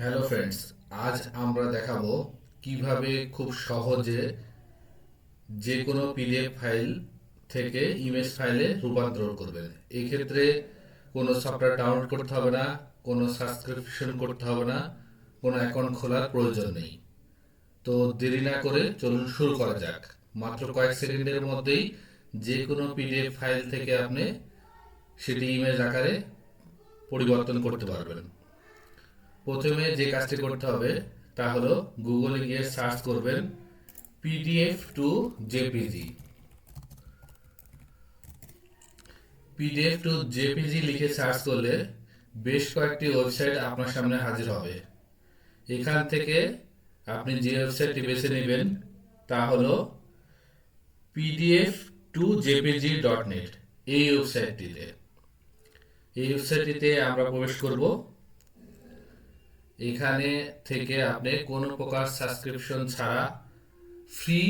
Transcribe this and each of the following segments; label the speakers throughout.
Speaker 1: Hello friends আজ আমরা দেখাবো কীভাবে খুব সহজে যে কোনো পিডিএফ ফাইল থেকে ইমেজ ফাইলে রূপান্তর করবেন। এই ক্ষেত্রে কোনো সফটওয়্যার ডাউনলোড করতে হবে না, কোনো সাবস্ক্রিপশন করতে হবে না, কোনো অ্যাকাউন্ট খোলার প্রয়োজন নেই। তো দেরি না করে চলুন শুরু করা যাক। মাত্র কয়েক সেকেন্ডের মধ্যেই যে কোনো পিডিএফ ফাইল থেকে আপনি সেটি ইমেজ আকারে পরিবর্তন করতে পারবেন। প্রথমে যে কাজটি করতে হবে, তা হলো গুগলে গিয়ে সার্চ করবেন PDF to JPG PDF to JPG লিখে সার্চ করলে বেশ কয়েকটি ওয়েবসাইট আপনার সামনে হাজির হবে। এখান থেকে আপনি যে ওয়েবসাইটটি বেছে নেবেন, তা হলো PDF to JPG dot net এই ওয়েবসাইটটিতে। এই ওয়েবসাইটটিতে আমরা প্রবেশ করব। এখানে থেকে আপনি কোনো প্রকার সাবস্ক্রিপশন ছাড়া ফ্রি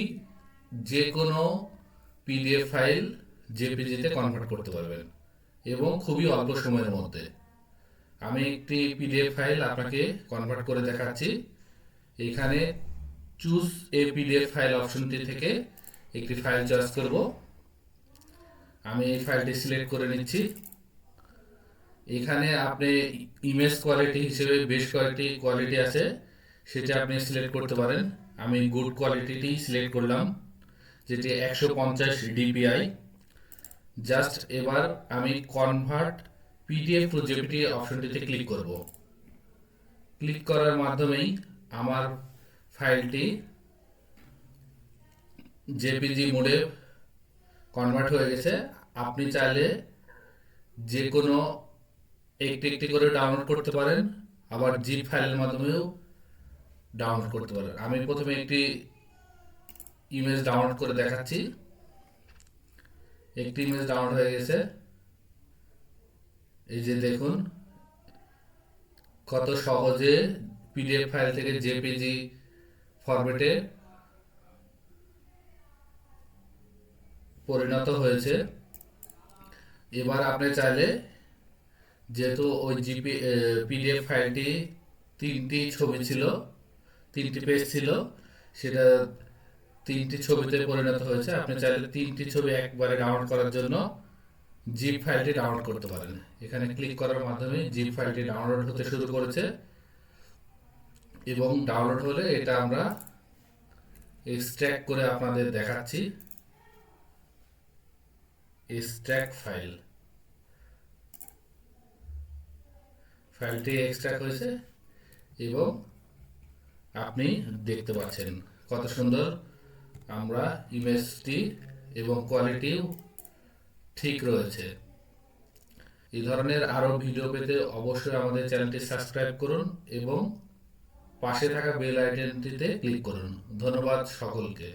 Speaker 1: যে কোনো পিডিএফ ফাইল জেপিজিতে কনভার্ট করতে পারবেন এবং খুবই অল্প সময়ের মধ্যে। আমি একটি পিডিএফ ফাইল আপনাকে কনভার্ট করে দেখাচ্ছি। এখানে চুজ এ পিডিএফ ফাইল অপশনটি থেকে একটি ফাইল চয়েস করব। আমি এই ফাইলটি সিলেক্ট করে নিচ্ছি। এখানে আপনি ইমেজ কোয়ালিটি হিসেবে বেশ কয়েকটি কোয়ালিটি আছে, সেটা আপনি সিলেক্ট করতে পারেন। আমি গুড কোয়ালিটিটি সিলেক্ট করলাম, যেটি একশো পঞ্চাশ ডিপিআই জাস্ট এবার আমি কনভার্ট পিডিএফ টু জেপিটি অপশনটিতে ক্লিক করব। ক্লিক করার মাধ্যমেই আমার ফাইলটি জেপিজি মোডে কনভার্ট হয়ে গেছে। আপনি চাইলে যে কোনো একটি একটি করে ডাউনলোড করতে পারেন। আবার জিপ ফাইলের মাধ্যমেও ডাউনলোড করতে পারেন। আমি প্রথমে একটি ইমেজ ডাউনলোড করে দেখাচ্ছি। একটি ইমেজ ডাউনলোড হয়ে গেছে। এই যে দেখুন, কত সহজে পিডিএফ ফাইল থেকে জেপিজি ফরম্যাটে পরিণত হয়েছে। এবার আপনি চাইলে যেহেতু ওই জিপি পিডিএফ ফাইলটি তিনটি ছবি ছিল, তিনটি পেজ ছিল, সেটা তিনটি ছবিতে পরিণত হয়েছে। আপনি চাইলে তিনটি ছবি একবারে ডাউনলোড করার জন্য জিপ ফাইলটি ডাউনলোড করতে পারেন। এখানে ক্লিক করার মাধ্যমে জিপ ফাইলটি ডাউনলোড হতে শুরু করেছে। এবং ডাউনলোড হলে এটা আমরা এক্সট্র্যাক্ট করে আপনাদের দেখাচ্ছি। এক্সট্র্যাক্ট ফাইল ফাইলটি এক্সট্রাক্ট হয়েছে এবং আপনি দেখতে পাচ্ছেন কত সুন্দর আমরা ইমেজটি এবং কোয়ালিটিও ঠিক রয়েছে। এই ধরনের আরও ভিডিও পেতে অবশ্যই আমাদের চ্যানেলটি সাবস্ক্রাইব করুন এবং পাশে থাকা বেল আইকনটিতে ক্লিক করুন। ধন্যবাদ সকলকে।